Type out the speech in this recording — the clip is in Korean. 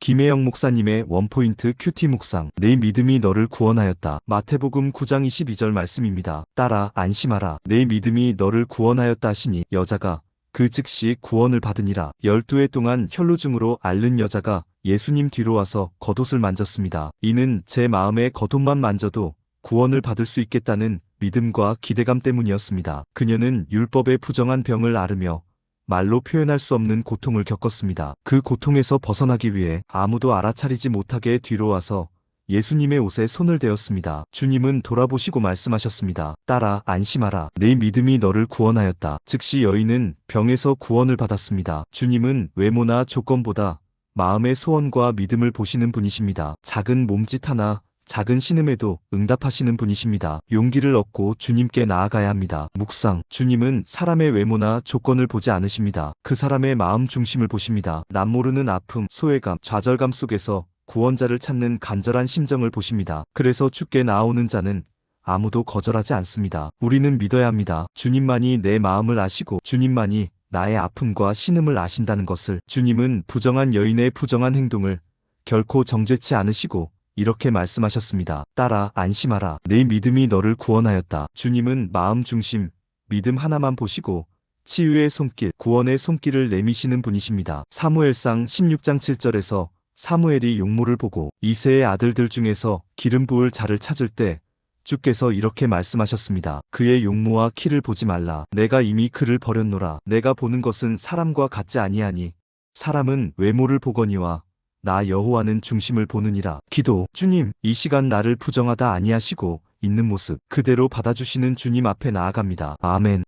김혜영 목사님의 원포인트 큐티 묵상. 내 믿음이 너를 구원하였다. 마태복음 9장 22절 말씀입니다. 따라 안심하라. 내 믿음이 너를 구원하였다 하시니 여자가 그 즉시 구원을 받으니라. 열두 해 동안 혈루증으로 앓는 여자가 예수님 뒤로 와서 겉옷을 만졌습니다. 이는 제 마음의 겉옷만 만져도 구원을 받을 수 있겠다는 믿음과 기대감 때문이었습니다. 그녀는 율법의 부정한 병을 앓으며 말로 표현할 수 없는 고통을 겪었습니다. 그 고통에서 벗어나기 위해 아무도 알아차리지 못하게 뒤로 와서 예수님의 옷에 손을 대었습니다. 주님은 돌아보시고 말씀하셨습니다. 따라 안심하라. 내 믿음이 너를 구원하였다. 즉시 여인은 병에서 구원을 받았습니다. 주님은 외모나 조건보다 마음의 소원과 믿음을 보시는 분이십니다. 작은 몸짓 하나, 작은 신음에도 응답하시는 분이십니다. 용기를 얻고 주님께 나아가야 합니다. 묵상. 주님은 사람의 외모나 조건을 보지 않으십니다. 그 사람의 마음 중심을 보십니다. 남모르는 아픔, 소외감, 좌절감 속에서 구원자를 찾는 간절한 심정을 보십니다. 그래서 주께 나오는 자는 아무도 거절하지 않습니다. 우리는 믿어야 합니다. 주님만이 내 마음을 아시고 주님만이 나의 아픔과 신음을 아신다는 것을 주님은 부정한 여인의 부정한 행동을 결코 정죄치 않으시고 이렇게 말씀하셨습니다. 따라 안심하라. 내 믿음이 너를 구원하였다. 주님은 마음 중심, 믿음 하나만 보시고 치유의 손길, 구원의 손길을 내미시는 분이십니다. 사무엘상 16장 7절에서 사무엘이 용모를 보고 이세의 아들들 중에서 기름 부을 자를 찾을 때 주께서 이렇게 말씀하셨습니다. 그의 용모와 키를 보지 말라. 내가 이미 그를 버렸노라. 내가 보는 것은 사람과 같지 아니하니 사람은 외모를 보거니와 나 여호와는 중심을 보느니라. 기도. 주님, 이 시간 나를 부정하다 아니하시고 있는 모습 그대로 받아주시는 주님 앞에 나아갑니다. 아멘.